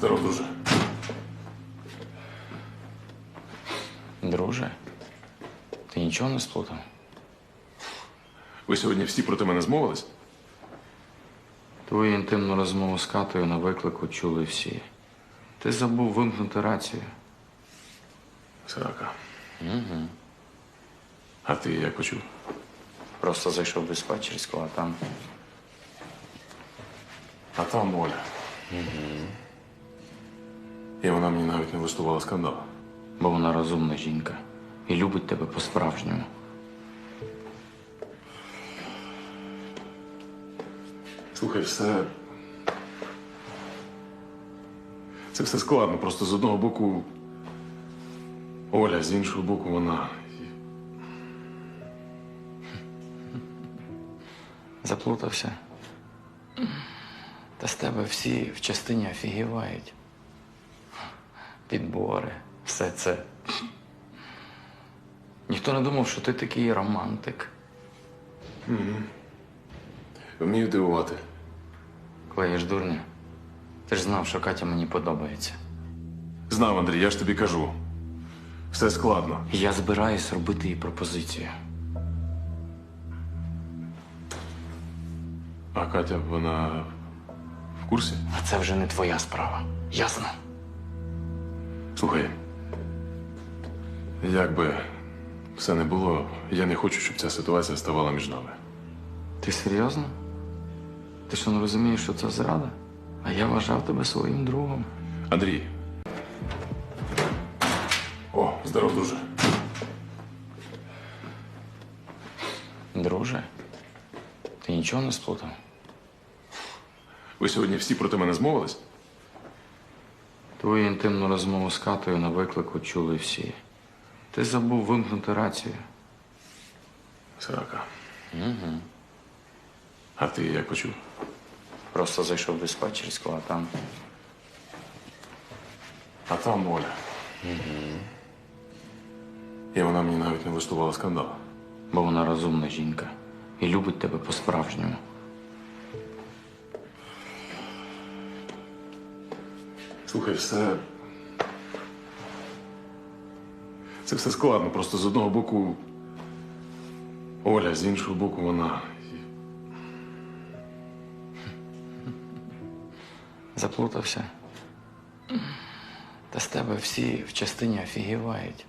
Здоров, друже. Друже, ти нічого не сплутав? Ви сьогодні всі проти мене змовились? Твою інтимну розмову з Катою на виклику чули всі. Ти забув вимкнути рацію. Срака. Угу. А ти як почув? Просто зайшов диспетчерську, а там. А там Оля. Угу. І вона мені навіть не влаштувала скандал. Бо вона розумна жінка і любить тебе по-справжньому. Слухай, все. Це все складно. Просто з одного боку Оля, з іншого боку, вона. Заплутався. Та з тебе всі в частині офігівають. Підбори, все це. Ніхто не думав, що ти такий романтик. Вмію дивувати. Клеїш дурня. Ти ж знав, що Катя мені подобається. Знав, Андрій, я ж тобі кажу. Все складно. Я збираюсь робити їй пропозицію. А Катя, вона в курсі? А це вже не твоя справа. Ясно? Слухай, як би все не було, я не хочу, щоб ця ситуація ставала між нами. Ти серйозно? Ти що не розумієш, що це зрада? А я вважав тебе своїм другом. Андрій. О, здоров, друже. Друже, ти нічого не сплутав? Ви сьогодні всі проти мене змовились? Твою інтимну розмову з Катою на виклику чули всі. Ти забув вимкнути рацію. Срака. Угу. А ти як почув? Просто зайшов в диспетчерську, а там. А там Оля. Угу. І вона мені навіть не влаштувала скандал. Бо вона розумна жінка і любить тебе по-справжньому. Слухай, все. Це все складно. Просто з одного боку Оля, з іншого боку, вона. Заплутався. Та з тебе всі в частині офігівають.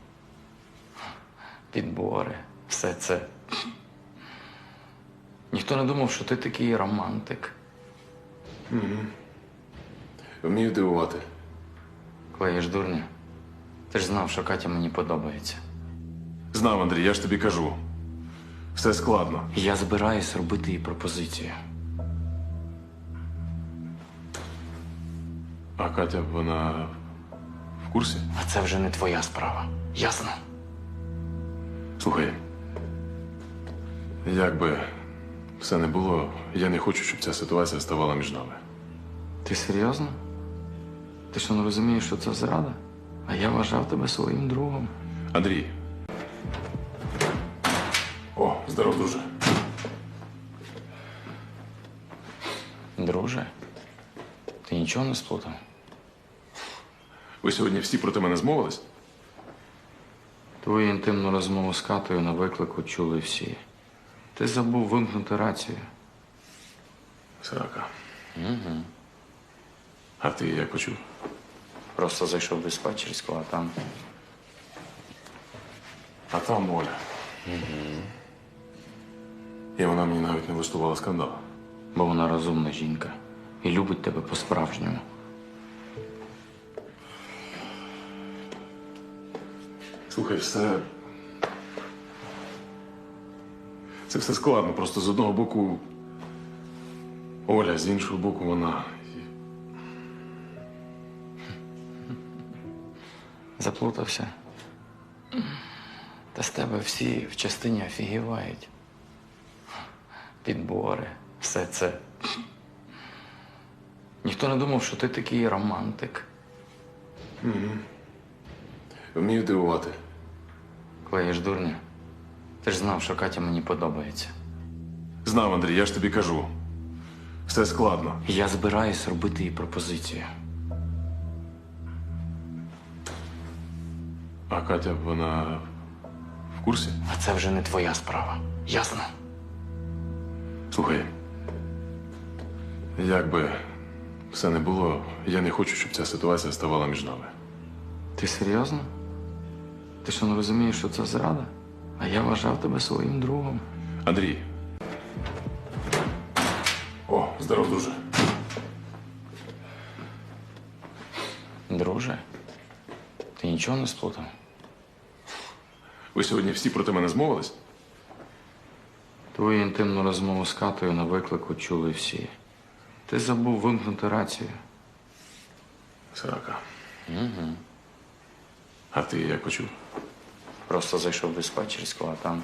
Підбори, все це. Ніхто не думав, що ти такий романтик. Вмію дивувати. Клеїш дурня. Ти ж знав, що Катя мені подобається. Знав, Андрій, я ж тобі кажу. Все складно. Я збираюсь робити їй пропозицію. А Катя, вона в курсі? А це вже не твоя справа. Ясно? Слухай, як би все не було, я не хочу, щоб ця ситуація ставала між нами. Ти серйозно? Ти що не розумієш, що це зрада? А я вважав тебе своїм другом. Андрій. О, здоров, друже. Друже, ти нічого не сплутав? Ви сьогодні всі проти мене змовились? Твою інтимну розмову з Катою на виклику чули всі. Ти забув вимкнути рацію. Срака. Угу. А ти як почув? Просто зайшов в диспетчерську, а там. А там Оля. Угу. І вона мені навіть не влаштувала скандал. Бо вона розумна жінка і любить тебе по-справжньому. Слухай, все. Це все складно. Просто з одного боку Оля, з іншого боку, вона. Заплутався. Та з тебе всі в частині офігівають. Підбори, все це. Ніхто не думав, що ти такий романтик. Вмію дивувати. Клеїш дурня. Ти ж знав, що Катя мені подобається. Знав, Андрій, я ж тобі кажу. Все складно. Я збираюсь робити їй пропозицію. А Катя, вона в курсі? А це вже не твоя справа. Ясно? Слухай. Як би все не було, я не хочу, щоб ця ситуація ставала між нами. Ти серйозно? Ти що не розумієш, що це зрада? А я вважав тебе своїм другом. Андрій. О, здоров, друже. Друже, ти нічого не сплутав? Ви сьогодні всі проти мене змовились? Твою інтимну розмову з Катою на виклику чули всі. Ти забув вимкнути рацію. Срака. Угу. А ти як почув? Просто зайшов без диспетчерську, а там.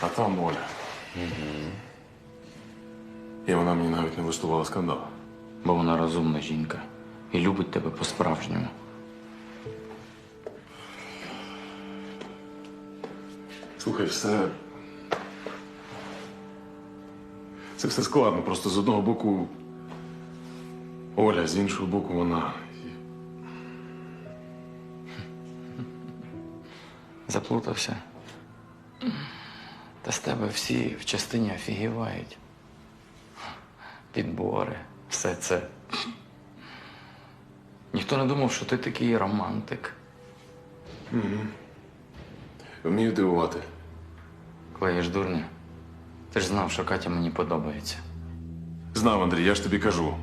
А там Оля. Угу. І вона мені навіть не влаштувала скандал. Бо вона розумна жінка і любить тебе по-справжньому. Слухай, все. Це все складно. Просто з одного боку Оля, з іншого боку, вона. Заплутався. Та з тебе всі в частині офігівають. Підбори, все це. Ніхто не думав, що ти такий романтик. Вмію дивувати. Клеїш дурня. Ти ж знав, що Катя мені подобається. Знав, Андрій, я ж тобі кажу.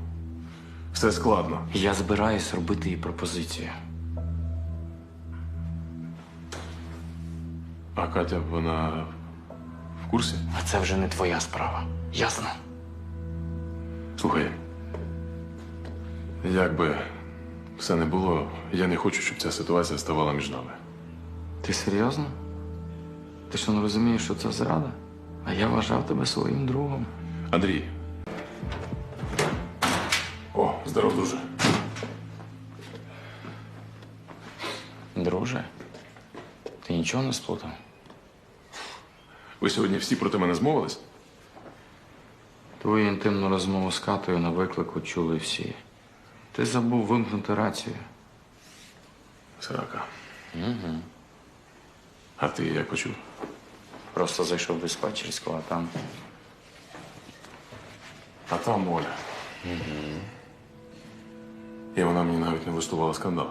Все складно. Я збираюсь робити їй пропозицію. А Катя, вона в курсі? А це вже не твоя справа. Ясно? Слухай. Як би все не було, я не хочу, щоб ця ситуація ставала між нами. Ти серйозно? Ти що не розумієш, що це зрада? А я вважав тебе своїм другом. Андрій. О, здоров, друже. Друже, ти нічого не сплутав? Ви сьогодні всі проти мене змовились? Твою інтимну розмову з Катою на виклику чули всі. Ти забув вимкнути рацію. Срака. Угу. А ти як почув? Просто зайшов без диспетчерську, а там. А там Оля. Угу. І вона мені навіть не влаштувала скандал.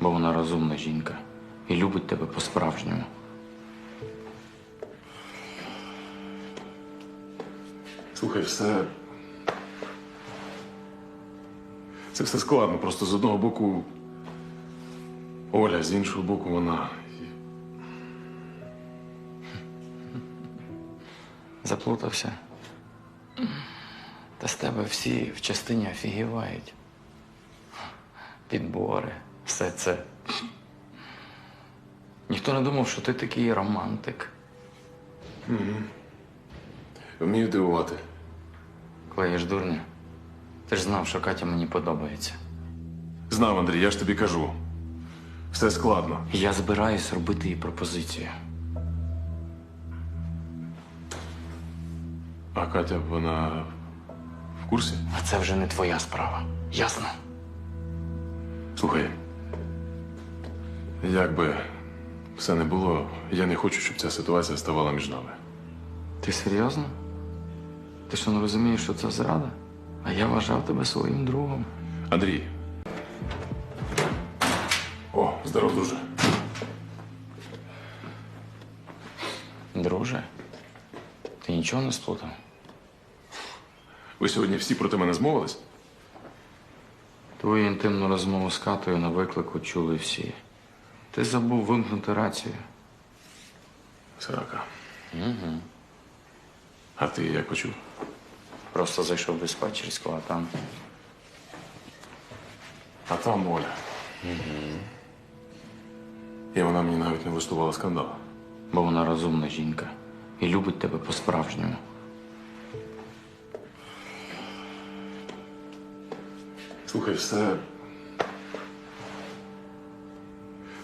Бо вона розумна жінка і любить тебе по-справжньому. Слухай, все. Це все складно. Просто з одного боку Оля, з іншого боку, вона. Заплутався. Та з тебе всі в частині офігівають. Підбори, все це. Ніхто не думав, що ти такий романтик. Вмію дивувати. Клеїш дурня. Ти ж знав, що Катя мені подобається. Знав, Андрій, я ж тобі кажу. Все складно. Я збираюсь робити їй пропозицію. А Катя, вона в курсі? А це вже не твоя справа. Ясно? Слухай. Як би все не було, я не хочу, щоб ця ситуація ставала між нами. Ти серйозно? Ти що не розумієш, що це зрада? А я вважав тебе своїм другом. Андрій. О, здоров, друже. Друже, ти нічого не сплутав? Ви сьогодні всі проти мене змовились? Твою інтимну розмову з Катою на виклику чули всі. Ти забув вимкнути рацію. Срака. Угу. А ти як почув? Просто зайшов без диспетчерську, а там. А там Оля. Угу. І вона мені навіть не влаштувала скандал. Бо вона розумна жінка і любить тебе по-справжньому. Слухай, все.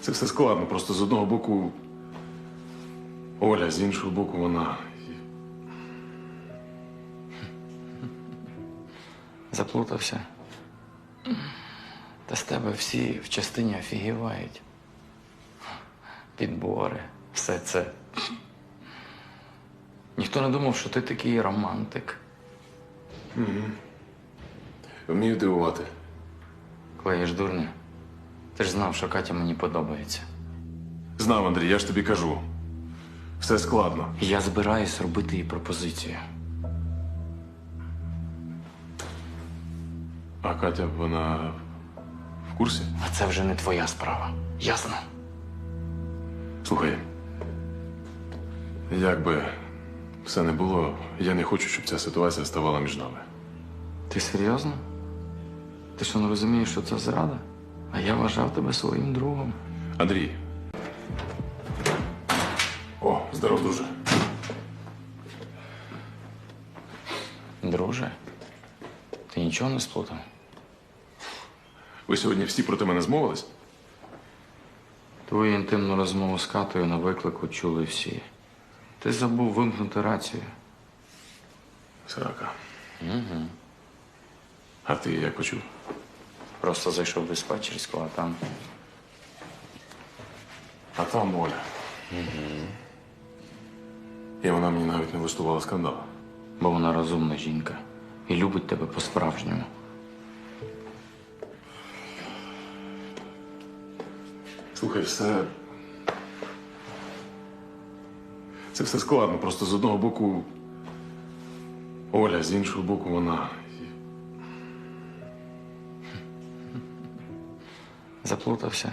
Це все складно. Просто з одного боку Оля, з іншого боку, вона. Заплутався. Та з тебе всі в частині офігівають. Підбори, все це. Ніхто не думав, що ти такий романтик. Вмію дивувати. Клеїш дурня. Ти ж знав, що Катя мені подобається. Знав, Андрій, я ж тобі кажу. Все складно. Я збираюсь робити їй пропозицію. А Катя, вона в курсі? А це вже не твоя справа. Ясно? Слухай. Як би все не було, я не хочу, щоб ця ситуація ставала між нами. Ти серйозно? Ти що не розумієш, що це зрада? А я вважав тебе своїм другом. Андрій. О, здоров дуже. Друже, ти нічого не сплутав? Ви сьогодні всі проти мене змовились? Твою інтимну розмову з Катою на виклику чули всі. Ти забув вимкнути рацію. Срака. Угу. А ти як почув? Просто зайшов в диспетчерську, а там. А там Оля. Угу. І вона мені навіть не влаштувала скандал. Бо вона розумна жінка і любить тебе по-справжньому. Слухай, все. Це все складно. Просто з одного боку Оля, з іншого боку, вона. Заплутався.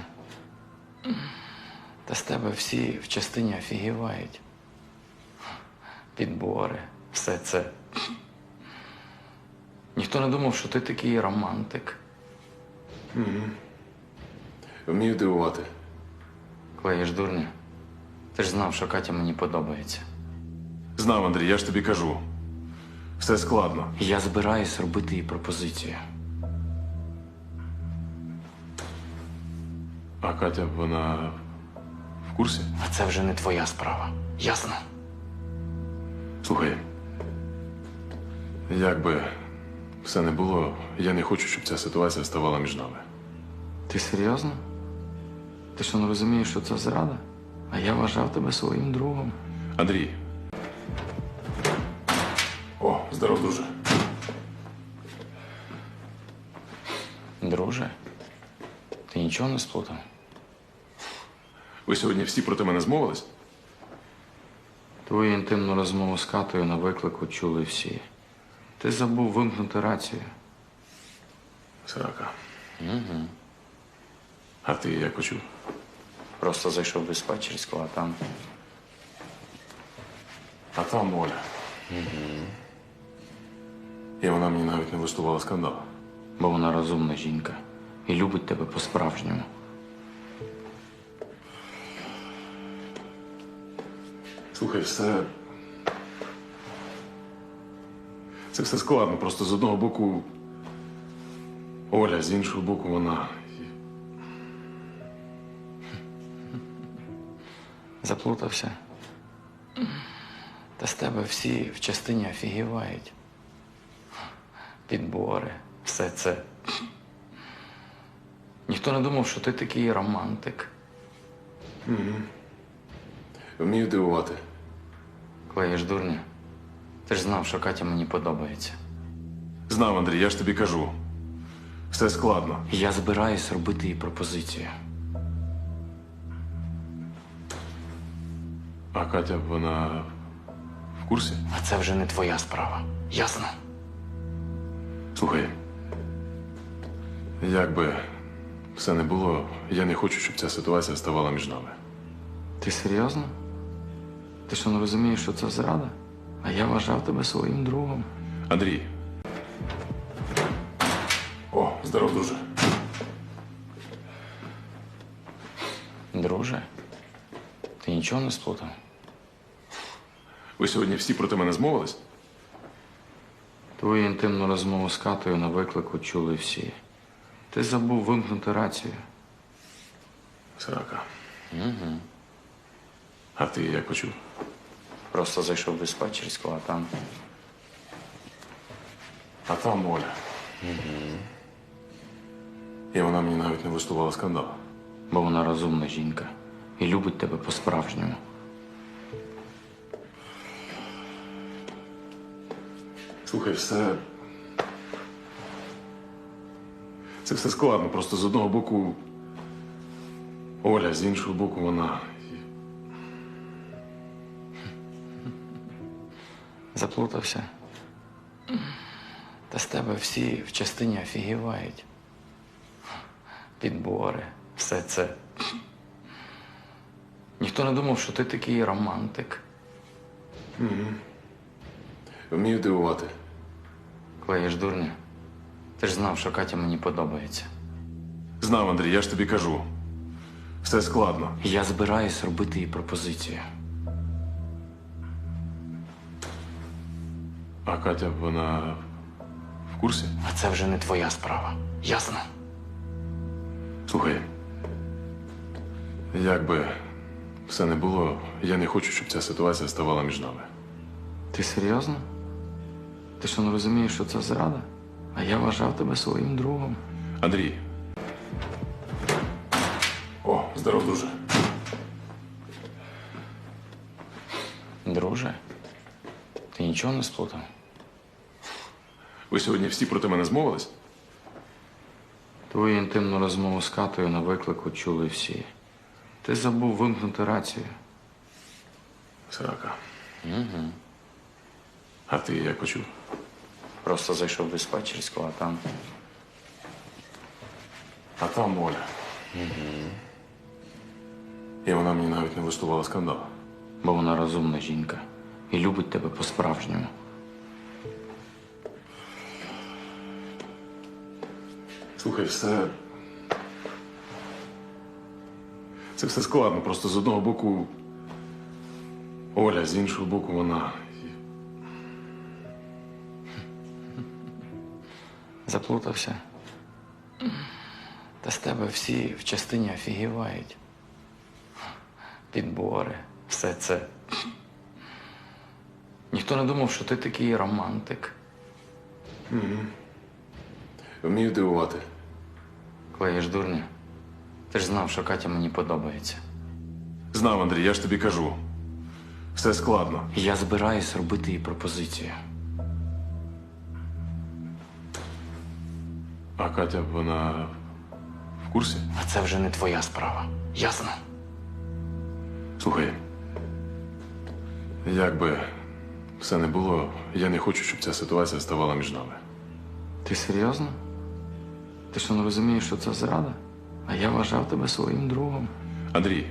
Та з тебе всі в частині офігівають. Підбори, все це. Ніхто не думав, що ти такий романтик. Вмію дивувати. Клеїш дурня. Ти ж знав, що Катя мені подобається. Знав, Андрій, я ж тобі кажу. Все складно. Я збираюсь робити їй пропозицію. А Катя, вона в курсі? А це вже не твоя справа. Ясно? Слухай. Як би все не було, я не хочу, щоб ця ситуація ставала між нами. Ти серйозно? Ти що не розумієш, що це зрада? А я вважав тебе своїм другом. Андрій. О, здоров дуже. Друже, ти нічого не сплутав? Ви сьогодні всі проти мене змовились? Твою інтимну розмову з Катою на виклику чули всі. Ти забув вимкнути рацію. Срака. Угу. А ти як почув? Просто зайшов в диспетчерську, а там. А там Оля. Угу. І вона мені навіть не влаштувала скандал. Бо вона розумна жінка і любить тебе по-справжньому. Слухай, все. Це все складно. Просто з одного боку Оля, з іншого боку, вона. Заплутався. Та з тебе всі в частині офігівають. Підбори, все це. Ніхто не думав, що ти такий романтик. Вмію дивувати. Клеїш дурня. Ти ж знав, що Катя мені подобається. Знав, Андрій, я ж тобі кажу. Все складно. Я збираюсь робити їй пропозицію. А Катя, вона в курсі? А це вже не твоя справа. Ясно? Слухай. Як би все не було, я не хочу, щоб ця ситуація ставала між нами. Ти серйозно? Ти що не розумієш, що це зрада? А я вважав тебе своїм другом. Андрій. О, здоров дуже. Друже, ти нічого не сплутав? Ви сьогодні всі проти мене змовились? Твою інтимну розмову з Катою на виклику чули всі. Ти забув вимкнути рацію. Срака. Угу. А ти як почув? Просто зайшов в диспетчерську, а там. А там Оля. Угу. І вона мені навіть не влаштувала скандал. Бо вона розумна жінка і любить тебе по-справжньому. Слухай, все. Це все складно. Просто з одного боку Оля, з іншого боку, вона. Заплутався. Та з тебе всі в частині офігівають. Підбори, все це. Ніхто не думав, що ти такий романтик. Вмію дивувати. Клеїш дурня. Ти ж знав, що Катя мені подобається. Знав, Андрій, я ж тобі кажу. Все складно. Я збираюсь робити їй пропозицію. А Катя, вона в курсі? А це вже не твоя справа. Ясно? Слухай. Як би все не було, я не хочу, щоб ця ситуація ставала між нами. Ти серйозно? Ти що не розумієш, що це зрада? А я вважав тебе своїм другом. Андрій. О, здоров, друже. Друже, ти нічого не сплутав? Ви сьогодні всі проти мене змовились? Твою інтимну розмову з Катою на виклику чули всі. Ти забув вимкнути рацію. Срака. Угу. А ти як почув? Просто зайшов до диспетчерського, а там. А там Оля. Угу. І вона мені навіть не влаштувала скандал. Бо вона розумна жінка і любить тебе по-справжньому. Слухай, все. Це все складно. Просто з одного боку Оля, з іншого боку, вона. Заплутався. Та з тебе всі в частині офігівають. Підбори, все це. Ніхто не думав, що ти такий романтик. Вмію дивувати. Клеїш дурня. Ти ж знав, що Катя мені подобається. Знав, Андрій, я ж тобі кажу. Все складно. Я збираюсь робити їй пропозицію. А Катя, вона в курсі? А це вже не твоя справа. Ясно? Слухай. Як би все не було, я не хочу, щоб ця ситуація ставала між нами. Ти серйозно? Ти що не розумієш, що це зрада? А я вважав тебе своїм другом. Андрій,